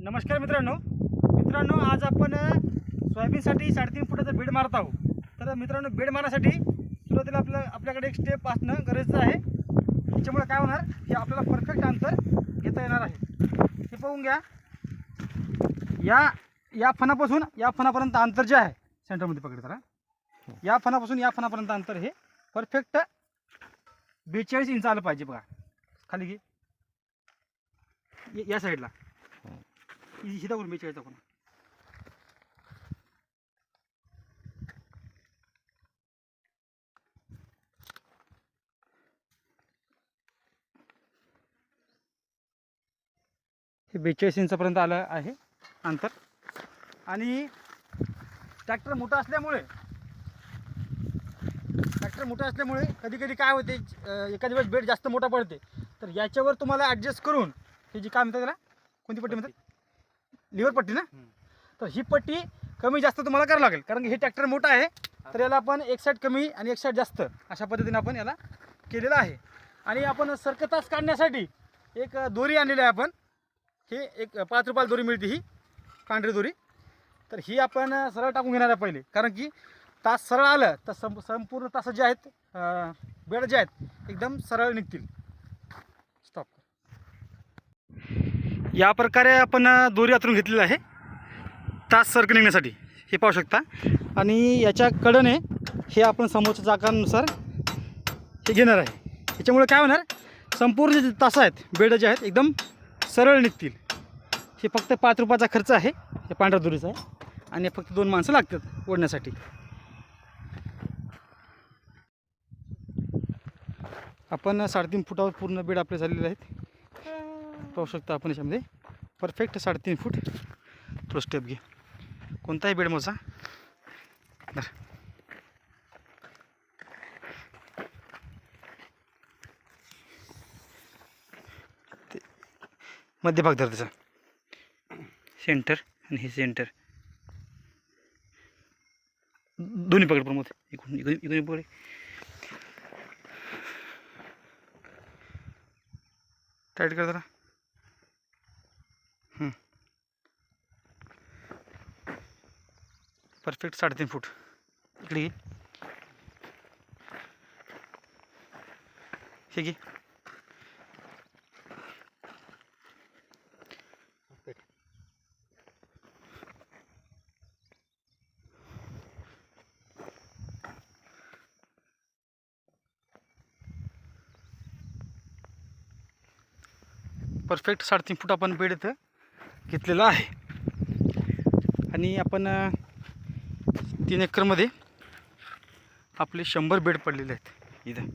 नमस्कार मित्रांनो. मित्रांनो आज आपण सोयाबीनसाठी साडेतीन फुटाचं बेड मारत आहोत. तर मित्रांनो बेड मारण्यासाठी सुरुवातीला आपलं आपल्याकडे एक स्टेप असणं गरजेचं आहे. त्याच्यामुळे काय होणार की आपल्याला परफेक्ट अंतर घेता येणार आहे. हे पाहून घ्या. या या फणापासून या फणापर्यंत अंतर जे आहे सेंटरमध्ये पकडे जरा. या फणापासून या फणापर्यंत अंतर हे परफेक्ट बेचाळीस इंच आलं पाहिजे बघा. खाली घे. या- या साईडला हि दाखवून हे बेचाळीस इंचापर्यंत आलं आहे अंतर. आणि ट्रॅक्टर मोठा असल्यामुळे ट्रॅक्टर मोठा असल्यामुळे कधी कधी काय होते एखाद्या वेळेस बेड जास्त मोठा पडते. तर याच्यावर तुम्हाला ॲडजस्ट करून हे जी काय म्हणतात त्याला कोणती पट्टी म्हणतात? लिव्हर पट्टी ना? तर ही पट्टी कमी जास्त तुम्हाला करावं लागेल. कारण की हे ट्रॅक्टर मोठं आहे तर याला आपण एक साईड कमी आणि एक साईड जास्त अशा पद्धतीने आपण याला केलेलं आहे. आणि आपण सर्कतास काढण्यासाठी एक दोरी आणलेली आहे आपण. हे एक पाच रुपयाला दोरी मिळते ही पांढरी दोरी. तर ही आपण सरळ टाकून घेणार आहे पहिले. कारण की तास सरळ आलं तर सं संपूर्ण तास जे आहेत बेड जे आहेत एकदम सरळ निघतील स्टॉप या प्रकारे आपण दोरी आतरून घेतलेलं आहे. तास सरक निघण्यासाठी हे पाहू शकता. आणि याच्या कडने हे आपण समोरच्या जागांनुसार हे घेणार आहे. याच्यामुळे काय होणार? संपूर्ण जे तास आहेत बेड जे आहेत एकदम सरळ निघतील. हे फक्त पाच रुपयाचा खर्च आहे हे पांढऱ्या दोरीचा आहे. आणि फक्त दोन माणसं लागतात ओढण्यासाठी. आपण साडेतीन फुटावर पूर्ण बेड आपले झालेले आहेत. पाहू शकता आपण याच्यामध्ये. परफेक्ट साडेतीन फूट. थोडं स्टेप घे. कोणताही बेड मोजा. ते मध्यभाग धर त्याचा. सेंटर आणि हे सेंटर दोन्ही पकड प्रमोद. इकडून इकडून इकडून पकड. टाईट कर जरा. परफेक्ट साडेतीन फूट. इकडे हे घे. परफेक्ट साडेतीन फूट आपण बेड इथं घेतलेला आहे. आणि आपण तीन एकरमध्ये आपले शंभर बेड पडलेले आहेत. इथं.